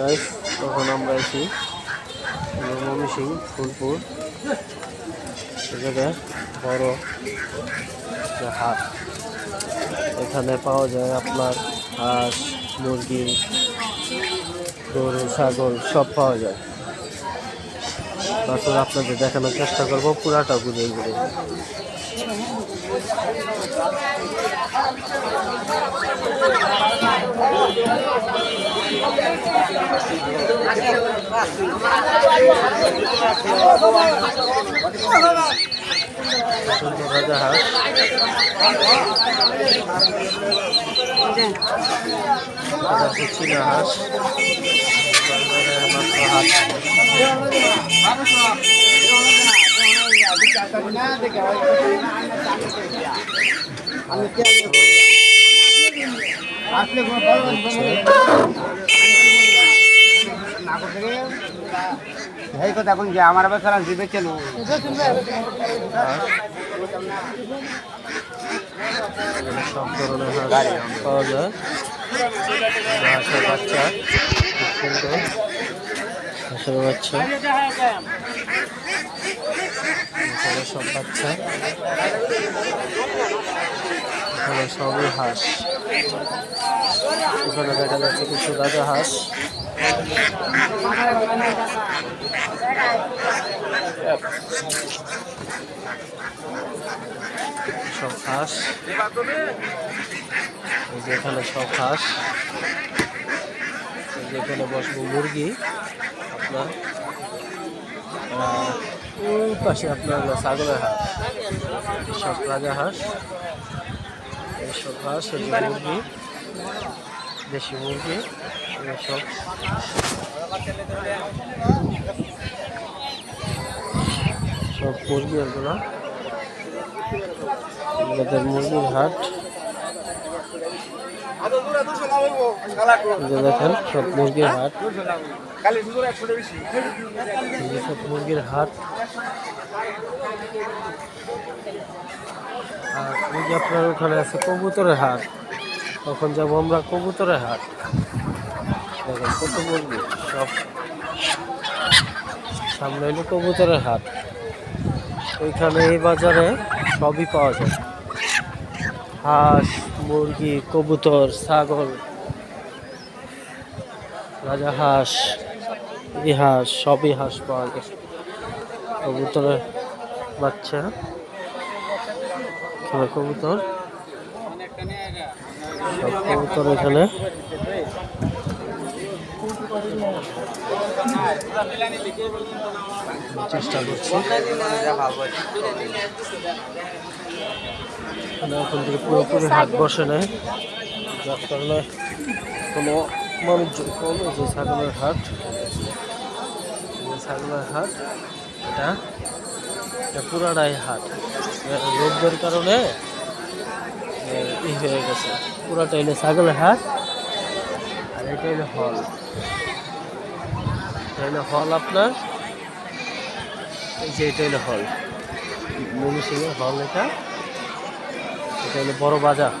Guys তখন আমরা AC mummy Singh Phulpur. এখানে বড় হাট, এখানে পাওয়া যায় আপনার হাঁস, মুরগি, গরু, ছাগল, সব পাওয়া যায়। তারপর আপনাদের দেখানোর চেষ্টা করব পুরাটা ঘুরে ঘুরে। সুন্দর রাজা হাঁস হাঁস বাজারে এই কথা এখন যে আমার সারা জিবে কেন সব হাঁসের বাচ্চা এখানে সব সবই হাঁস এখানে দেখা যাচ্ছে কিছু রাজা হাঁস সব হাঁস। এই যে এখানে সব হাঁস। এই যে এখানে বসবো মুরগি আপনার। ওই পাশে আপনার ছাগলের হাঁস। সব রাজা হাঁস। এই সব হাঁস মুরগি। দেশি মুরগি। এগুলো সব মুরগি এগুলো। মুরগির হাট। দেখেন, সব মুরগির হাট। সব মুরগির হাট। আর এই যে আপনার ওখানে আছে কবুতরের হাট। তখন যাব আমরা কবুতরের হাট। দেখেন কত মুরগি, সব। সামনে হলো কবুতরের হাট। ওইখানে এই বাজারে সবই পাওয়া যায়। হাঁস, মুরগি, কবুতর, ছাগল, রাজা হাঁস হাঁস, সবই হাঁস পাওয়া যায়। কবুতরের বাচ্চা, এখানে কবুতর। সব কবুতর এখানে। চেষ্টা করছি। এখন থেকে পুরোপুরি হাট বসে নেয়। যার কারণে কোনো মানুষজন কম যে ছাগলের হাট। যে ছাগলের হাট, এটা এটা পুরাটাই হাট। এ রোদের কারণে ই হয়ে গেছে। পুরাটা হলো ছাগলের হাট, আর এটা হলো হল। এটা হলো আপনার। এই যে এটা হলো হল মমি সিংয়ের হল এটা। এটা হলো বড় বাজার।